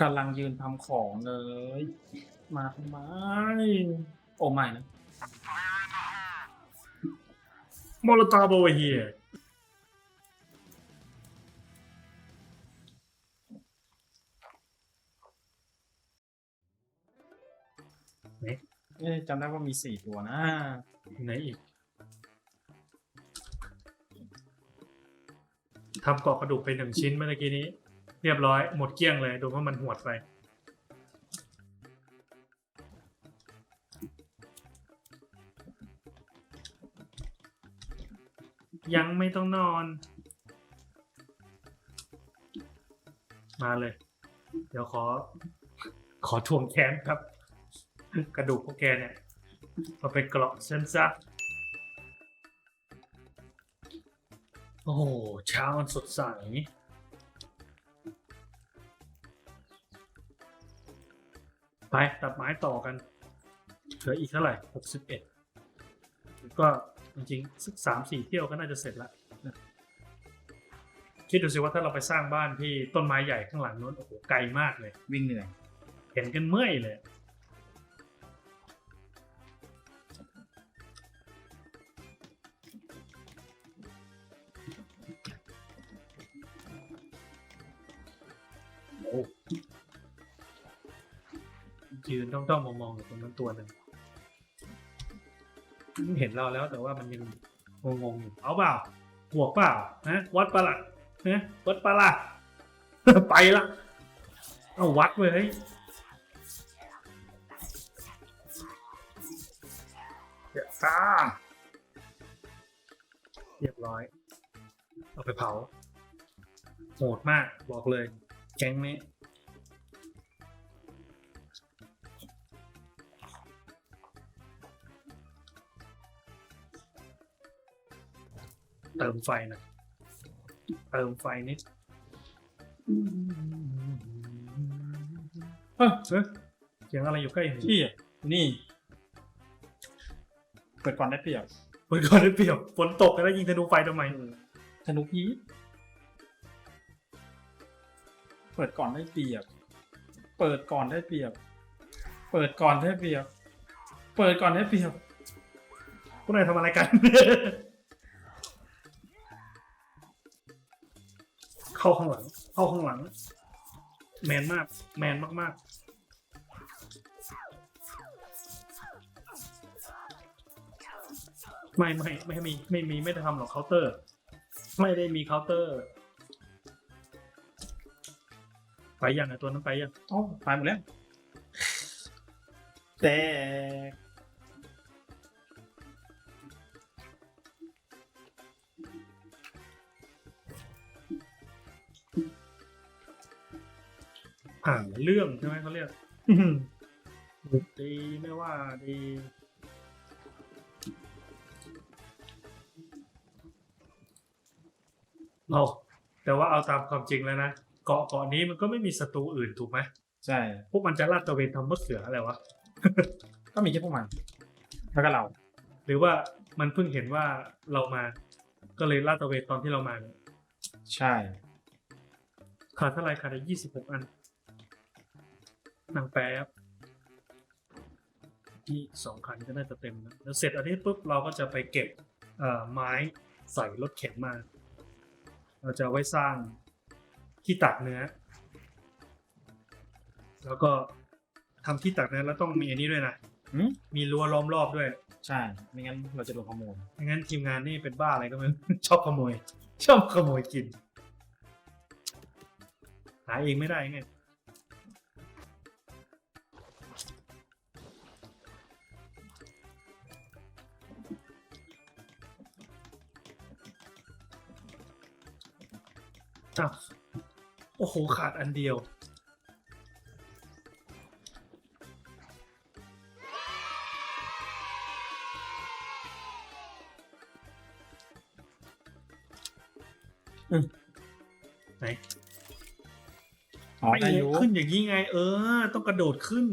กำลังยืนทำของเลย มาทำไม โอ้ไม่นะมอลตาโบเฮียไหนเอ๊ะจำได้ว่ามีสี่ตัวนะไหนอีกทำเกาะกระดูกไปหนึ่งชิ้นเมื่อกี้นี้ เรียบร้อยหมดเกลี้ยงเลยดูว่ามันหวดไปยังไม่ต้องนอน มาเลย เดี๋ยวขอ ขอทวงแค้นครับ กระดูกพวกแกเนี่ยมาเป็นกราะฉันซะโอ้โหเช้ามันสดใส ไปตัดไม้ต่อกันเหลืออีกเท่าไหร่หกสิบเอ็ดก็จริงๆสักสามสี่เที่ยวก็น่าจะเสร็จละนะคิดดูสิว่าถ้าเราไปสร้างบ้านที่ต้นไม้ใหญ่ข้างหลังนู้นโอ้โหไกลมากเลย วิ่งเหนื่อย เห็นกันเมื่อยเลย โอ้ ยืนต้องต้องมองมองๆอยู่ตรงนั้นตัวหนึ่งมันเห็นเราแล้วแต่ว่ามันยังงงๆอยู่เอาเปล่าบวกเปล่านะวัดปะละนะวัดปะละไปละเอาวัดเลยเดี๋ยวตาเรียบร้อย เอาไปเผาโหดมากบอกเลย แก๊งนี้ เติมไฟหนะเติมไฟนิดเฮ้ยเฮ้ยเสียงอะไรอยู่ใกล้หูพี่นี่ เปิดก่อนได้เปรียบเปิดก่อนได้เปรียบฝนตกแล้วยิงธนูไฟทำไมธนุพีชเปิดก่อนได้เปรียบ เปิดก่อนได้เปรียบ เปิดก่อนได้เปรียบ เปิดก่อนได้เปรียบพวกนายทำอะไรกัน เข้าข้างหลัง เข้าข้างหลัง แมนมาก แมนมากๆ ไม่ไม่ไม่มีไม่มีไม่ได้ทำหรอกเคาน์เตอร์ ไม่ได้มีเคาน์เตอร์ ไปยังไงตัวนั้นไปยังอ๋อตายหมดแล้วแต่ ผ่านเรื่องใช่ไหมเขาเรียกดีไม่ว่าดีเราแต่ว่าเอาตามความจริงแล้วนะเกาะเกาะนี้มันก็ไม่มีศัตรูอื่นถูกไหมใช่พวกมันจะลาดตระเวนทำมะเขืออะไรวะ ก็มีแค่พวกมันแล้วก็เรา หรือว่ามันเพิ่งเห็นว่าเรามา ก็เลยลาดตระเวนตอนที่เรามาเนี่ยใช่ขาดเท่าไหร่ขาดได้ยี่สิบหกอัน นางแป๊บที่สองคันก็น่าจะเต็มนะแล้วเสร็จอันนี้ปุ๊บเราก็จะไปเก็บเอ่อไม้ใส่รถเข็นมา เราจะเอาไว้สร้างที่ตักเนื้อ แล้วก็ทำที่ตักเนื้อแล้วต้องมีอันนี้ด้วยนะหืมมีรั้วล้อมรอบด้วย ใช่ ไม่งั้นเราจะโดนขโมยไม่งั้นทีมงานนี่เป็นบ้าอะไรก็ไม่รู้ชอบขโมย ชอบขโมยกิน หาเองไม่ได้ไง อ้าวโอ้โห ขาดอันเดียวไหนอ๋อได้อยู่ขึ้นอย่างนี้ไง เออ ต้องกระโดดขึ้น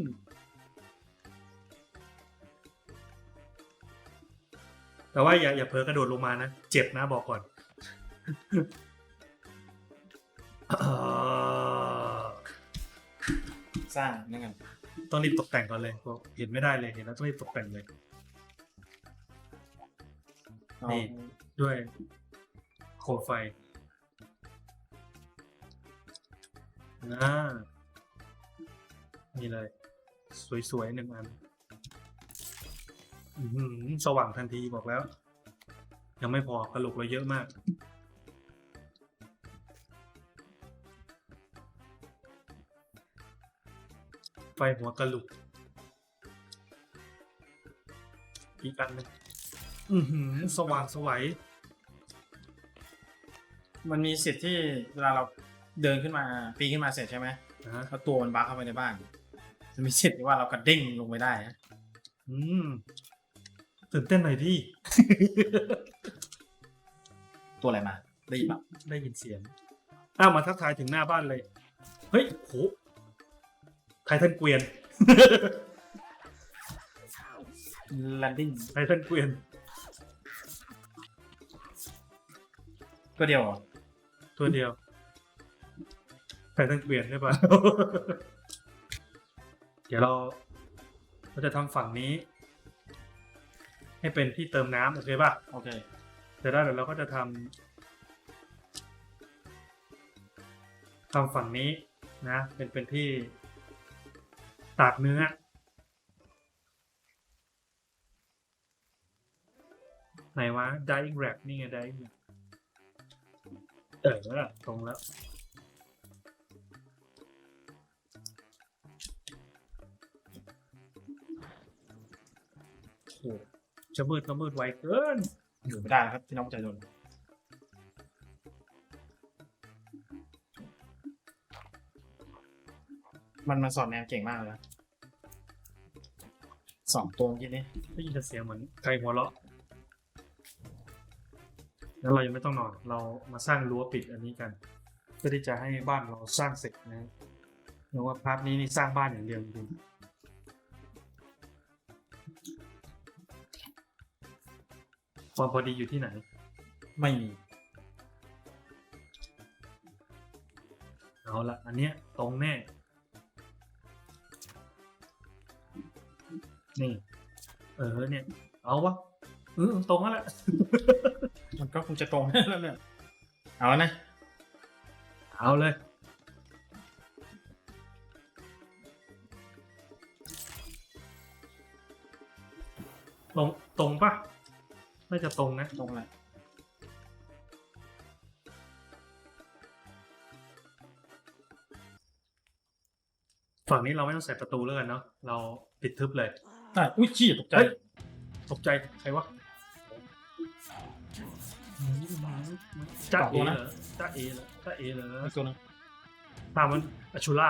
แต่ว่าอย่าอย่าเผลอกระโดดลงมานะ เจ็บนะบอกก่อน ร้างนั่นกันต้องรีบตกแต่งก่อนเลยบอกเห็นไม่ได้เลยเห็นแล้วต้องรีบตกแต่งเลยเอานี่ ด้วยโคมไฟอ่านี่เลย สวยๆหนึ่งอันอื้อหือสว่างทันทีบอกแล้ว ยังไม่พอกระโหลกเราเยอะมาก ฟหัวกระโหลกอีกอันหนึงอือหือสว่างสวัยมันมีสิทธิ์ที่เวลาเราเดินขึ้นมาปีนขึ้นมาเสร็จใช่ไหมนะฮะแล้วตัวมันบักเข้าไปในบ้านจะมีสิทธิ์ที่ว่าเรากระเด้งลงไปได้นะอืมตื่นเต้นหน่อยพี่ตัวอะไรมาได้ยินปะได้ยินเสียงอ้าวมาทักทายถึงหน้าบ้านเลย เฮ้ยโหไททันเกวียนแลนดิ้งไททันเกวียนก็เดียวเหรอตัวเดียวไททันเกวียนใช่ปะ เดี๋ยวเรา เราจะทำฝั่งนี้ ให้เป็นที่เติมน้ำโอเคป่ะโอเคเสร็จแล้วเดี๋ยวเราก็จะทำทำฝั่งนี้นะ เป็นเป็นที่ ตากเนื้อ ไหนวะ dying rack นี่ไง dying rack เออตรงแล้วโอ้โหจะมืดก็มืดไวเกิน อยู่ไม่ได้แล้วครับพี่น้องประชาชน มันมาสอนแนวเก่งมากเลยนะสองตัวเมื่อกี้นี้ได้ยินแต่เสียงเหมือนใครหัวเราะแล้วเรายังไม่ต้องนอน เรามาสร้างรั้วปิดอันนี้กัน เพื่อที่จะให้บ้านเราสร้างเสร็จนะเรียกว่าพาร์ทนี้นี่สร้างบ้านอย่างเดียวจริงๆความพอดีอยู่ที่ไหน ไม่มี เอาละอันเนี้ยตรงแน่ นี่ เออเนี่ย เอาวะเออตรงแล้วแหละ มันก็คงจะตรงแล้วเนี่ยเอาแล้วนะ เอาเลย ตรงตรงปะน่าจะตรงนะ ตรงแหละฝั่งนี้เราไม่ต้องใส่ประตูแล้วกันเนาะเราปิดทึบเลย อะอุ้ยชี้ตกใจเฮ้ยตกใจใครวะจ้าเอเหรอจ้าเอเหรอจ้าเอเหรออีกตัวหนึงตามมันอชูล่า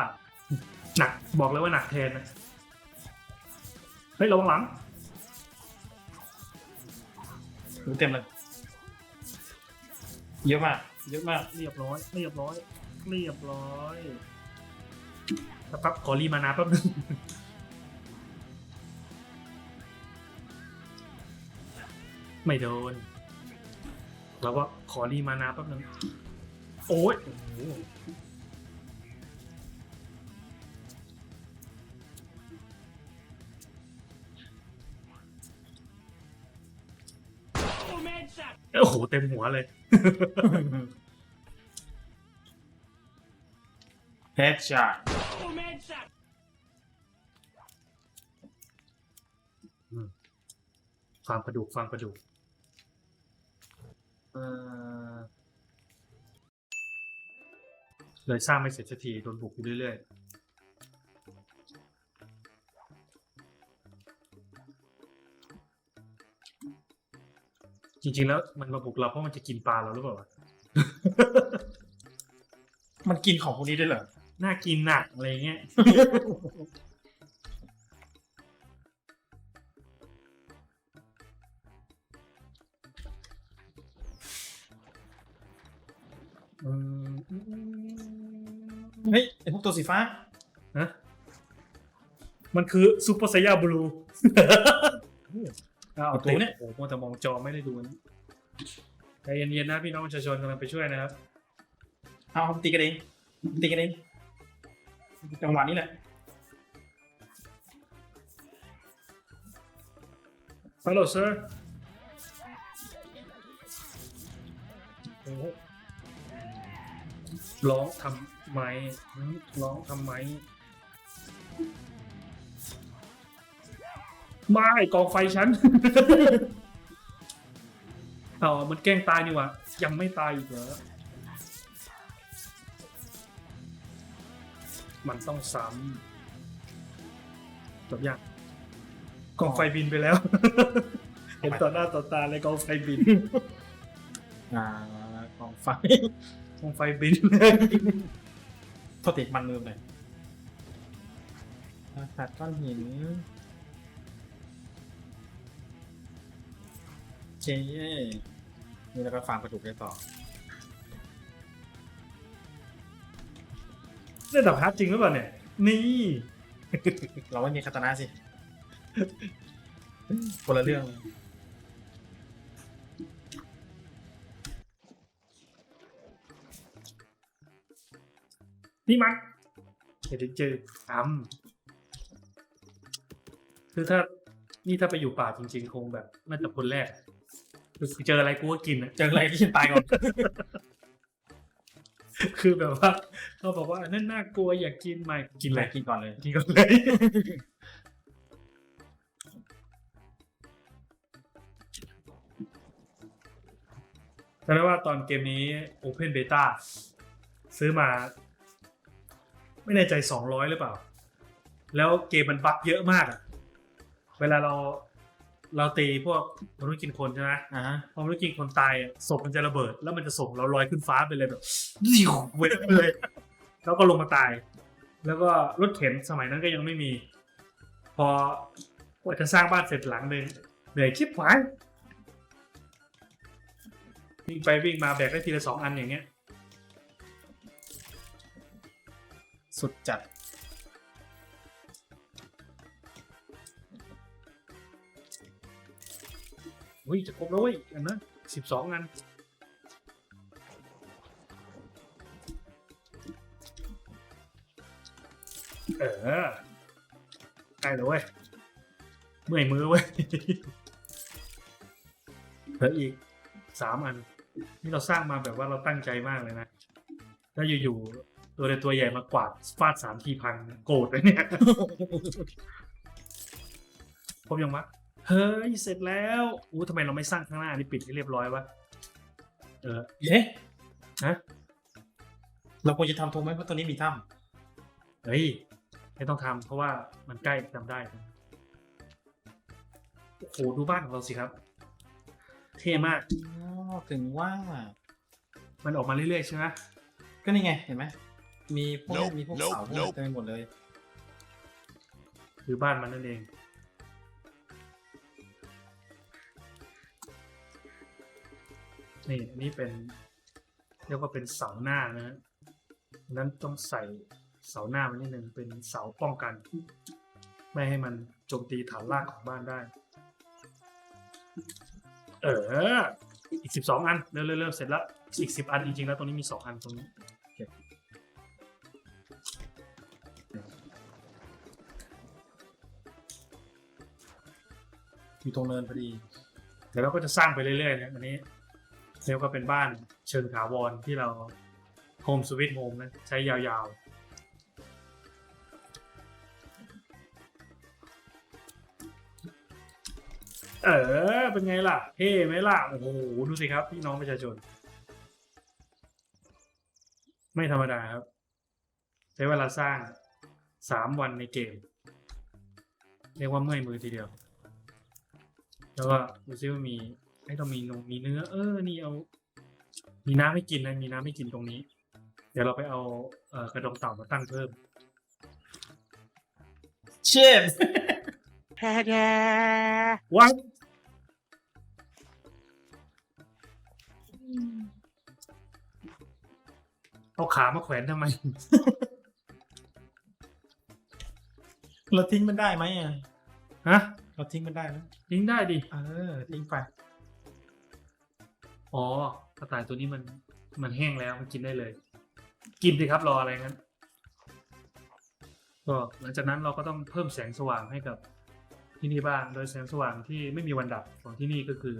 หนักบอกเลยว่าหนักแทนนะเฮ้ยระวังหลังดูเต็มเลย เยอะมาก เยอะมาก เรียบร้อย เรียบร้อย เรียบร้อยสักแป๊บขอรีมานาแป๊บนึง ไม่โดน แล้วก็ขอรีมานาแป๊บนึงโอ้ยโอ้โหโอ้โห เต็มหัวเลยเฮดช็อตฟังประดุกฟังประดุก เออเลยสร้างไม่เสร็จสักทีโดนบุกอยู่เรื่อยๆ จริงๆแล้วมันมาบุกเราเพราะมันจะกินปลาเราหรือเปล่าวะมันกินของพวกนี้ได้เหรอ น่ากินหนักอะไรเงี้ย เฮ้ยไอพวกตัวสีฟ้านะมันคือซูเปอร์ไซยาบลูเอาตัวเนี่ยโอ้โหแต่มองจอไม่ได้ดูนะใจเย็นๆนะพี่น้องประชาชนกำลังไปช่วยนะครับเอาตีกันเองตีกันเองจังหวะนี้แหละฮัลโหลเซอร์ร้องทำ ไมหืมร้องทำไม ไม่กองไฟฉัน เอามันแกล้งตายนี่หวะยังไม่ตายอีกเหรอ มันต้องซ้ำจบยังกองไฟบินไปแล้ว เห็นต่อหน้าต่อตาเลยกองไฟบิน อ่ากองไฟกองไฟบินโท ษติมันลืมเลยตัดก้อนหินโอเคนี่แล้วก็ฟาร์มกระดูกได้ต่อเล่นดับฮาร์ดจริงหรือเปล่าเนี่ย นี่ เราไม่มีคาตานะสิคนละเรื่อง นี่มันเดี๋ยวเจอทำคือถ้านี่ถ้าไปอยู่ป่าจริง ๆ คงแบบน่าจะคนแรกคือเจออะไรกูก็กินอะเจออะไรที่ตายก่อนคือแบบว่าเขาบอกว่าอันนั่นน่ากลัวอยากกินใหม่กินอะไรกินก่อนเลยกินก่อนเลยแสดงว่าตอนเกมนี้ Open Beta ซื้อมา ไม่แน่ใจ 200 หรือเปล่า แล้วเกมมันบั๊กเยอะมากอะเวลาเราเราตีพวกมนุษย์กินคนใช่ไหมอ่าฮะพอมนุษย์กินคนตายอะศพมันจะระเบิด แล้วมันจะส่งเราลอยขึ้นฟ้าไปเลยแบบวิวไปเลย แล้วก็ลงมาตาย แล้วก็รถเข็นสมัยนั้นก็ยังไม่มี พอกว่าจะสร้างบ้านเสร็จหลังหนึ่งเหนื่อยชิบหายวิ่งไปวิ่งมาแบกได้ทีละสองอันอย่างเงี้ย สุดจัด อุ้ย จะครบแล้วเว้ยอันนะสิบสองอันเออใกล้แล้วเว้ย เมื่อยมือเว้ยเหลืออีกสามอัน นี่เราสร้างมาแบบว่าเราตั้งใจมากเลยนะถ้าอยู่ๆ ตัวเล็กตัวใหญ่มากวาดฟาดสามทีพังโกรธเลยเนี่ยครบยังวะเฮ้ยเสร็จแล้วอู้ทำไมเราไม่สร้างข้างหน้านี่ปิดให้เรียบร้อยวะเออเย้ฮะเราควรจะทำทงไหมเพราะตัวนี้มีถ้เฮ้ยไม่ต้องทำเพราะว่ามันใกล้ทำได้โอ้โหดูบ้านของเราสิครับ เท่มากำอ๋อถึงว่า มันออกมาเรื่อยๆใช่ไหมก็นี่ไงเห็นไหม มีพวก Nope, มีพวก nope, เสาพวก nope เต็มไปหมดเลย คือบ้านมันนั่นเอง นี่อันนี้เป็น เรียกว่าเป็นเสาหน้านะฮะนั้นต้องใส่เสาหน้ามันนิดนึงเป็นเสาป้องกัน ไม่ให้มันโจมตีฐานรากของบ้านได้ เออ อีกสิบสองอัน เริ่มเริ่มเริ่มเสร็จแล้ว อีกสิบอันจริงๆแล้วตรงนี้มีสองอันตรงนี้ อยู่ตรงเนินพอดีเดี๋ยวเราก็จะสร้างไปเรื่อยๆนะอันนี้เรียกว่าเป็นบ้านเชิงถาวรที่เราโฮมสวิตโฮมนะใช้ยาวๆเออ เป็นไงล่ะ เท่ไหมล่ะ โอ้โห ดูสิครับ พี่น้องประชาชน ไม่ธรรมดาครับ ใช้เวลาสร้างสามวันในเกม เรียกว่าเมื่อยมือทีเดียว แล้วก็ดูซิว่ามีให้ต้องมีนงมีเนื้อ เออ นี่เอา มีน้ำให้กินนะ มีน้ำให้กินตรงนี้ เดี๋ยวเราไปเอาเอ่อกระดองเต่ามาตั้งเพิ่ม เชฟวัดเอาขามาแขวนทำไม เราทิ้งมันได้ไหมอะ ฮะ เราทิ้งมันได้ไหมยิงได้ดิ เออทิ้งไปอ๋อกระต่ายตัวนี้มันมันแห้งแล้วมันกินได้เลย กินสิครับรออะไรงั้นก็หลังจากนั้นเราก็ต้องเพิ่มแสงสว่างให้กับที่นี่บ้าง โดยแสงสว่างที่ไม่มีวันดับของที่นี่ก็คือ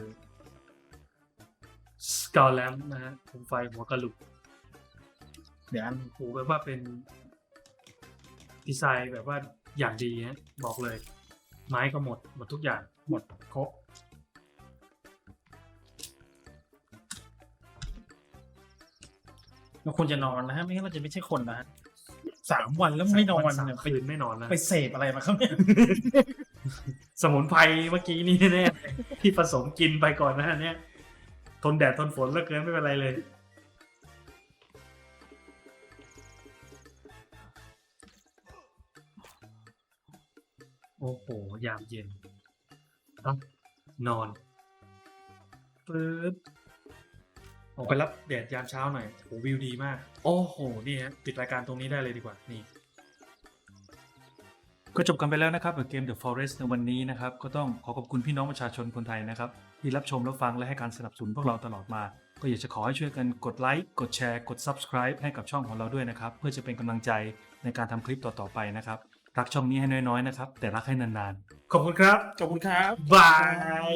สกา l แลมนะฮะโคมไฟหัวกะหลุกเดี๋ยวอันโอ้โหแบบว่าเป็นดีไซน์แบบว่าอย่างดีฮะบอกเลย ไม้ก็หมด หมดทุกอย่างหมดครบเราควรจะนอนนะฮะไม่งั้นเราจะไม่ใช่คนนะฮะสามวันแล้วไม่นอนสามเนี่ยไปคืนไม่นอนนะไปเสพอะไรมาครับเนี่ยสมุนไพรเมื่อกี้นี่แน่ๆที่ผสมกินไปก่อนนะฮะเนี่ยทนแดดทนฝนเหลือเกินไม่เป็นไรเลย โอ้โห ยามเย็นอ้านอนปึ๊บออกไปรับแดดยามเช้าหน่อยโอ้วิวดีมาก โอ้โห นี่ฮะปิดรายการตรงนี้ได้เลยดีกว่า นี่ ก็จบกันไปแล้วนะครับกับเกม The Forest ในวันนี้นะครับ ก็ต้องขอขอบคุณพี่น้องประชาชนคนไทยนะครับ ที่รับชมรับฟังและให้การสนับสนุนพวกเราตลอดมา ก็อยากจะขอให้ช่วยกันกดไลค์ กดแชร์ กด Subscribe ให้กับช่องของเราด้วยนะครับ เพื่อจะเป็นกำลังใจในการทำคลิปต่อๆไปนะครับ รักช่องนี้ให้น้อยๆนะครับ แต่รักให้นานๆ ขอบคุณครับ ขอบคุณครับ บาย